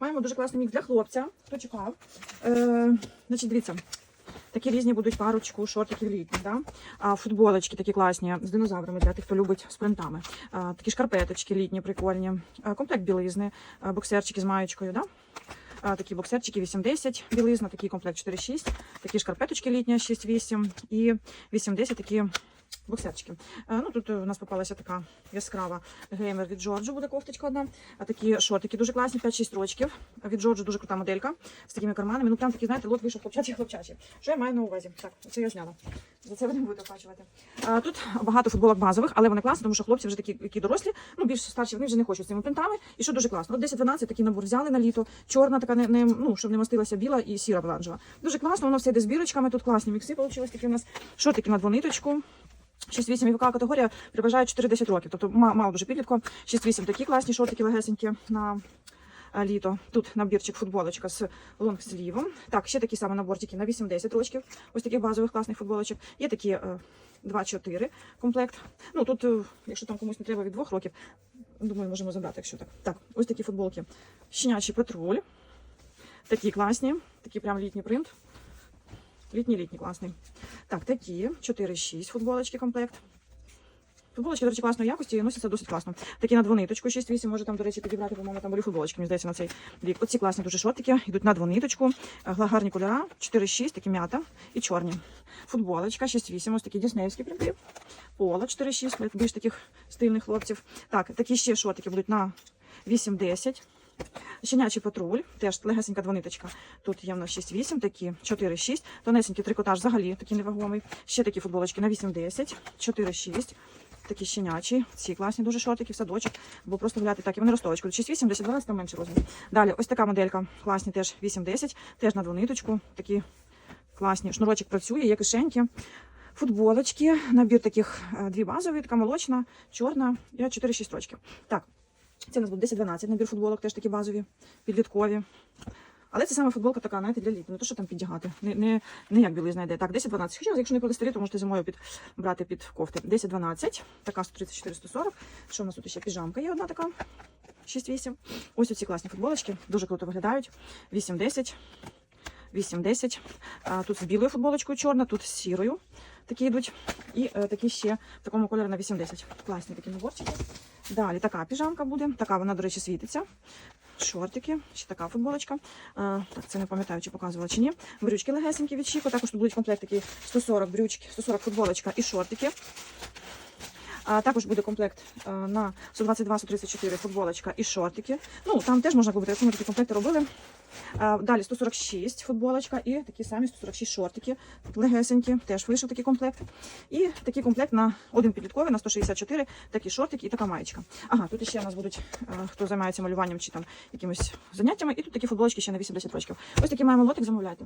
Маємо дуже класний мікс для хлопця. Хто чекав? Е, значить, дивіться. Такі різні будуть парочку, шортиків літні, да? а, футболочки такі класні з динозаврами для тих, хто любить з принтами. Такі шкарпеточки літні, прикольні. А, комплект білизни, а, боксерчики з маєчкою. Да? А, такі боксерчики 8-10 білизна, такий комплект 4-6, такі шкарпеточки літні 6-8 і 8-10 такі боксерчики. Ну, тут у нас попалася така яскрава геймер від Джорджу, буде кофточка одна. А такі шортики дуже класні, 5-6 рочків. Від Джорджу дуже крута моделька з такими карманами. Ну прям такий, знаєте, лот вийшов хлопчачий хлопчачий. Що я маю на увазі? Так, це я зняла. За це ви не будете оплачувати. Тут багато футболок базових, але вони класні, тому що хлопці вже такі, які дорослі, ну більш старші, вони вже не хочуть з цими принтами. І що дуже класно. От 10-12 такий набор взяли на літо. Чорна така, не, не, ну, щоб не мастилася біла і сіра бланжева. Дуже класно, воно все йде з бірочками. Тут класні мікси вийшли такі у нас. Шортики на двониточку. 6-8 вікова категорія переважає 4-10 років, тобто мало дуже підлітку. 6-8 такі класні шортики легесенькі на е, літо. Тут набірчик футболочка з лонгслівом. Так, ще такі самі наборчики на 8-10 років. Ось таких базових класних футболочок. Є такі е, 2-4 комплект. Ну тут, е, якщо там комусь не треба від 2 років, думаю, можемо забрати, якщо так. Так, ось такі футболки. Щенячий патруль. Такі класні, такий прям літній принт. Літній літній класний. Так, такі 4-6 футболочки комплект. Футболочки, до речі, класної якості і носяться досить класно. Такі на двониточку 6-8, може там, до речі, підібрати, по-моєму, там були футболочки, мені здається, на цей вік. Оці класні дуже шортики, йдуть на двониточку. Е, Гарні кольора, 4-6, такі м'ята і чорні. Футболочка 6-8, ось такі діснеївські принти. Поло 4-6, більш таких стильних хлопців. Так, такі ще шортики будуть на 8-10. Щенячий патруль, теж легесенька двониточка. Тут є в нас 6-8, такі 4-6. Тонесенький трикотаж взагалі такий невагомий. Ще такі футболочки на 8-10, 4-6. Такі щенячі, ці класні дуже шортики в садочок, бо просто гуляти так, і вони ростовочку. 6-8, 10 12 там менше розмір. Далі, ось така моделька, класні теж 8-10, теж на двониточку, такі класні. Шнурочок працює, є кишеньки. Футболочки, набір таких е, дві базові, така молочна, чорна і 4-6 строчків. Так, це у нас буде 10-12 набір футболок, теж такі базові, підліткові. Але це саме футболка така, знаєте, для літа. Не то, що там піддягати. Не, не, не як білизна йде. Так, 10-12. Хоча, якщо не полистирі, то можете зимою під, брати під кофти. 10-12, така 134-140. Що у нас тут ще піжамка є одна така. 6-8. Ось оці класні футболочки. Дуже круто виглядають. 8-10. 8-10. Тут з білою футболочкою чорна, тут з сірою. Такі йдуть. І е, такі ще в такому кольорі на 8-10. Класні такі наборчики. Далі така піжамка буде. Така вона, до речі, світиться. Шортики, ще така футболочка. Е, так, це не пам'ятаю, чи показувала чи ні. Брючки легесенькі від Шіко. Також тут будуть комплект такі 140 брючки, 140 футболочка і шортики. А також буде комплект е, на 122-134 футболочка і шортики. Ну, там теж можна купити, якщо ми такі комплекти робили. Далі 146 футболочка і такі самі 146 шортики, легесенькі, теж вийшов такий комплект. І такий комплект на один підлітковий, на 164, такі шортики і така маєчка. Ага, тут ще у нас будуть, е, хто займається малюванням чи там якимись заняттями, і тут такі футболочки ще на 8-10 років. Ось такий маємо лотик, замовляйте.